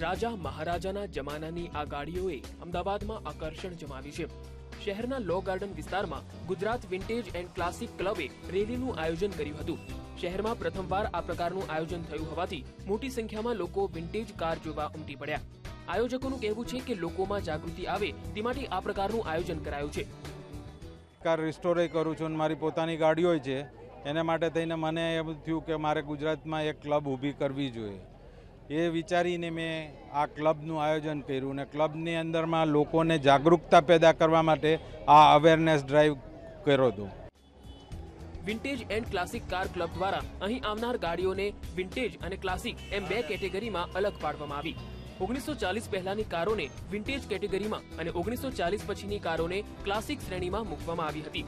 રાજા મહારાજાના જમાનાની આ ગાડીઓએ અમદાવાદમાં આકર્ષણ જમાવ્યું છે. શહેરના લો ગાર્ડન વિસ્તારમાં ગુજરાત વિન્ટેજ એન્ડ ક્લાસિક ક્લબે રેલીનું આયોજન કર્યું હતું. શહેરમાં પ્રથમવાર આ પ્રકારનું આયોજન થયું હોવાથી મોટી સંખ્યામાં લોકો વિન્ટેજ કાર જોવા ઉમટી પડ્યા. આયોજકોનું કહેવું છે કે લોકોમાં જાગૃતિ આવે તે માટે આ પ્રકારનું આયોજન કરાયું છે. કાર રિસ્ટોરે કરું છું અને મારી પોતાની ગાડીઓ છે. એના માટે થઈને મને એમ થયું કે મારે ગુજરાતમાં એક ક્લબ ઊભી કરવી જોઈએ. એ વિચારીને મેં આ ક્લબનું આયોજન કર્યું અને ક્લબની અંદરમાં લોકોને જાગૃતતા પેદા કરવા માટે આ અવેરનેસ ડ્રાઈવ કર્યો હતો. Vintage and classic car club દ્વારા અહીં આવનાર ગાડીઓને વિન્ટેજ અને ક્લાસિક એમ બે કેટેગરીમાં અલગ પાડવામાં આવી. ઓગણીસો ચાલીસ પહેલાની કારોને વિન્ટેજ કેટેગરીમાં અને ઓગણીસો ચાલીસ પછીની કારોને ક્લાસિક શ્રેણીમાં મૂકવામાં આવી હતી.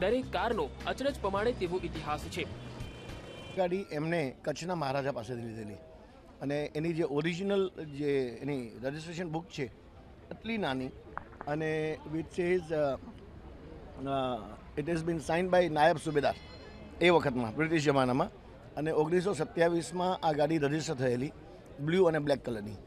દરેક કારનો અચરજ પ્રમાણે તેવો ઇતિહાસ છે. ગાડી એમને કચ્છના મહારાજા પાસેથી લીધેલી. અને એની જે ઓરિજિનલ જે એની રજિસ્ટ્રેશન બુક છે, એટલી નાની અને which is it is been sign by નાયબ સુબેદાર એ વખતમાં, બ્રિટિશ જમાનામાં અને ઓગણીસો સત્યાવીસમાં આ ગાડી રજિસ્ટર થયેલી બ્લુ અને બ્લેક કલરની.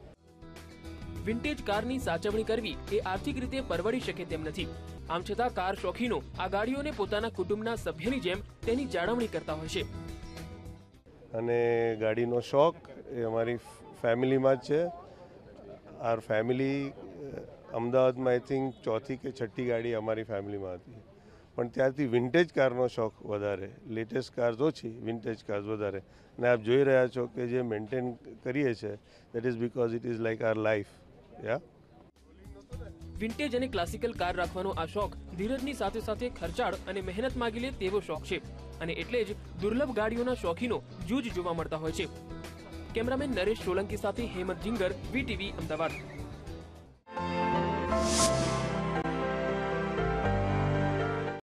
વિન્ટેજ કારની સાચવણી કરવી એ આર્થિક રીતે પરવડી શકે તેમ નથી. આમ છતાં કાર શોખીનો આ ગાડીઓને પોતાના કુટુંબના સભ્યની જેમ તેની જાળવણી કરતા હોય છે. અને ગાડીનો શોખ એ અમારી ફેમિલીમાં જ છે. આર ફેમિલી અમદાવાદમાં આઈ થિંક ચોથી કે છઠ્ઠી ગાડી અમારી ફેમિલીમાં હતી. પણ ત્યારથી વિન્ટેજ કારનો શોખ વધારે લેટેસ્ટ કાર્સ ઓછી વિન્ટેજ કાર્સ વધારે. અને આપ જોઈ રહ્યા છો કે જે મેન્ટેન કરીએ છીએ that is because it is like our life yeah vintage અને ક્લાસિકલ કાર રાખવાનો આ શોખ ધીરજની સાથે સાથે ખર્ચાળ અને મહેનત માગી લે તેવો શોખ છે. અને એટલે જ દુર્લભ ગાડીઓના શોખીનો જૂજ જોવા મળતા હોય છે. કેમેરામેન નરેશ સોલંકી સાથે હેમંત જિંગર, વીટીવી અમદાવાદ.